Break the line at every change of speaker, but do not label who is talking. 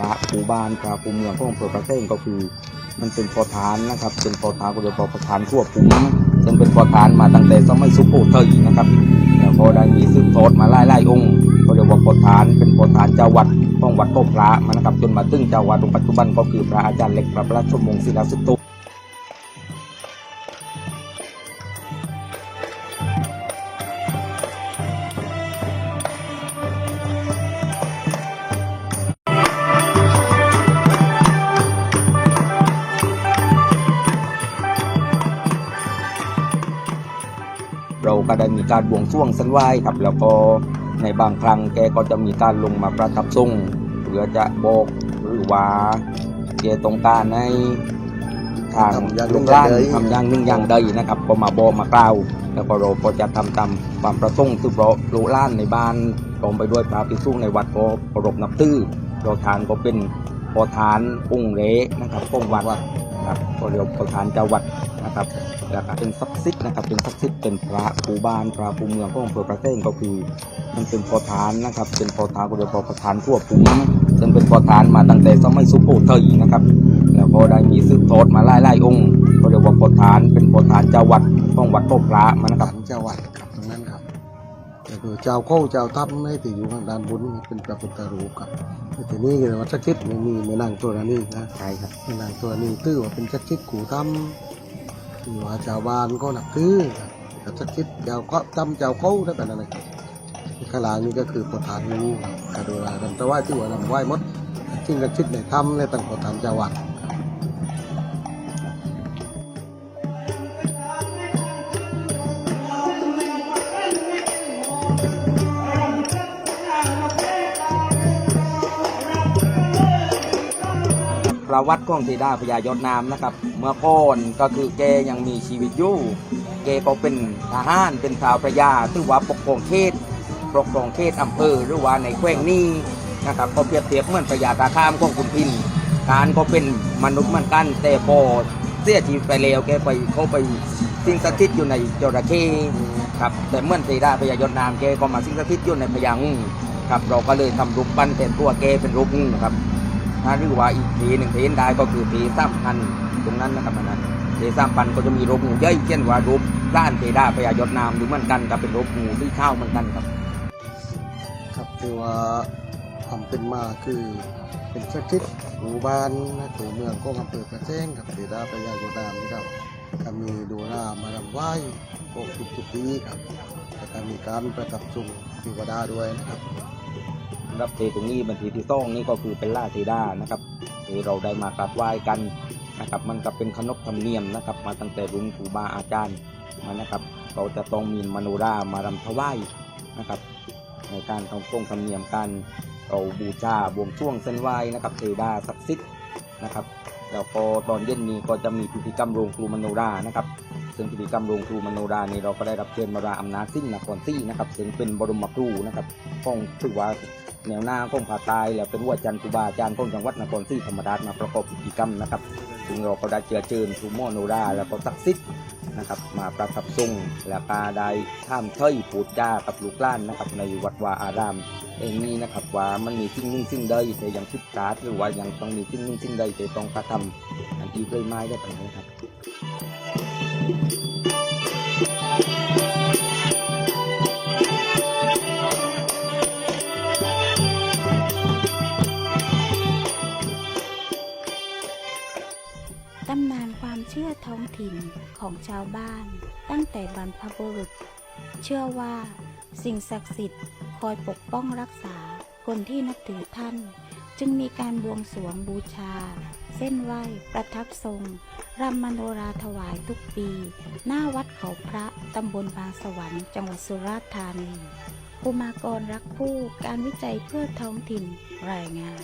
ระปูบ้านพระปูเมืองของอำเภอประเทศก็คือ มันเป็นพอฐานนะครับ เป็นพอฐานก็เรียกว่าพอฐานทั่วปุ๋งซึ่งเป็นพอฐานมาตั้งแต่สมัยสุโขทัยนะครับแล้วก็ได้มีสืบทอดมาไล่ไล่องค์ก็เรียกว่าพอฐานเป็นพอฐานเจ้าวัดของวัดโตพระมานะครับจนมาตึงเจ้าวัดองปัจจุบันก็คือพระอาจารย์เล็กพระประชมวงศ์ศิลาสุต เราก็ได้มีการบวงสรวงสันไหว้ครับ แล้วก็ในบางครั้งแกก็จะมีการลงมาประทับทรงเพื่อจะบอกหรือว่าแกต้องการในทาง
ทำอย่างหนึ่
ลู
ง
กหล้าน
อย่างใด
ทำอย่างหนึ่งอย่างใดนะครับก็มาบอกมากล่าวแล้วก็เราก็จะทำตามความประสงค์ซึ่งเราลูกหล้านในบ้านรวมไปด้วยพระภิกษุในวัดก็เคารพนับถือเราทานก็เป็นพอทานองค์เละนะครับองค์วัด นะครับก็เรียกว่าพอทานเจ้าวัดนะครับแล้วก็เป็นศักดิ์สิทธิ์นะครับเป็นศักดิ์สิทธิ์เป็นพระภูบาลพระภูเมืองของอำเภอประเทศก็คือมันเป็นพอฐานนะครับ เป็นพอฐานก็เรียกว่าพอฐานทั่วภูมิซึ่งเป็นพอฐานมาตั้งแต่สมัยสุโขทัยนะครับ แล้วก็ได้มีสืบทอดมาไล่ๆองค์ก็เรียกว่าพอฐานเป็นพอฐานเจ้าวัดของวัดโตพระมานะครับ
ศาลเจ้าวัด คือเจ้าเข้าเจ้าทัพไม่ที่อยู่ทางด้านบนนี่เป็นพระพุทธรูปครับแต่ทีนี้คือวัดชักชิดไม่มีไม่นางตัวนี้นะ
ใช่ครับ
ไม่นางตัวนี้ตื้อว่าเป็นชักชิดขู่ทำที่ว่าชาวบ้านก็นับถือครับชักชิดเจ้าก็จำเจ้าเข้าได้แบบนั้นเลยข้างหลังนี่ก็คือประธานนี้ครับกระดูกลำตะไหว้ที่ว่าลำไหว้หมดซึ่งชักชิดในถ้ำในตั้งประธานเจ้าวัด
ประวัติของเทดาพญายศนามนะครับ เมื่อก่อนก็คือแกยังมีชีวิตอยู่แกก็เป็นทหารเป็นชาวพระยาถือว่าปกครองเขตปกครองเขตอำเภอหรือว่าในแขวงนี้นะครับก็เปรียบเทียบเหมือนพระยาตาข้ามของคุณพินการก็เป็นมนุษย์เหมือนกันแต่พอเสียชีวิตไปแล้วแกไปเขาไปสิ่งสถิตอยู่ในจระเข้ครับแต่เมื่อเทดาพญายศนามแกก็มาสิ่งสถิตอยู่ในพญางูครับเราก็เลยทำรูปปั้นแต่ตัวแกเป็นรูปงูครับ ถ้าหรือว่าอีกเทหนึ่งเทีได้ก็คือเทสามพันตรงนั้นนะครับนนั้นทีสามพันก็จะมีรูปงูย่อยเช่นว่ารูปร้านเทดาพยายศนามหรือเหมือนกันกับเป็นรูปงูที่เข้าเหมือนกันครับ
ครับที่ว่าทำเป็นมาคือเป็นชักชิดหมู่บ้านนะตัวเมืองก็อำเภอกระแจ้งกับเสดาพญาโยดามนี่ครับก็มีดูหน้ามาลำไหว้พวกทุกทุกๆปีครับแล้วก็มีการประทับทรงเทวดาด้วยนะครับ
รับเทตรงนี้บันทีที่ต้องนี่ก็คือเป็นล่าเทดานะครับที่เราได้มากราบไหว้กันนะครับมันก็เป็นขนบธรรมเนียมนะครับ มาตั้งแต่รุ่นครูบาอาจารย์มานะครับเราจะต้องมีมโนรามารำถวายนะครับในการทำตรงธรรมเนียมการเราบูชาบวงช่วงเส้นไหว้นะครับเทดาศักดิ์สิทธิ์นะครับแล้วก็ตอนเย็นนี้ก็จะมีพิธีกรรมโรงครูมโนรานะครับซึ่งพิธีกรรมโรงครูมโนรานี่เราก็ได้รับเชิญมาราอำนาจสิ้นนครซี่นะครับซึ่งเป็นบรมครูนะครับของถือว่า แนวหน้าของผาตายแล้วเป็นวัดจันทร์ครูบาอาจารย์ของจังหวัดนครศรีธรรมราชมาประกอบพิธีกรรมนะครับซึ่งเราก็ได้เจอเชิญครูโมโนราแล้วก็ศักดิ์สิทธิ์นะครับมาประทับทรงแล้วก็ได้ท่ามเทยปูดจากับลูกล้านนะครับในวัดวาอารามเองนี้นะครับว่ามันมีสิ่งนึ่งสิ่งใดแต่ยังคิดกาหรือว่ายังต้องมีสิ่งนึ่งสิ่งใดแต่ต้องกระทำอันอีกเลยไม้ได้ไปนะครับ
ชื่อท้องถิ่นของชาวบ้าน ตั้งแต่บรรพบุรุษ เชื่อว่า สิ่งศักดิ์สิทธิ์คอยปกป้องรักษาคนที่นับถือท่าน จึงมีการบวงสรวงบูชา เส้นไหว้ประทับทรงรำมโนราถวายทุกปี หน้าวัดเขาพระตำบลบางสวรรค์จังหวัดสุราษฎร์ธานีอุมากรรักผู้การวิจัยเพื่อท้องถิ่นรายงาน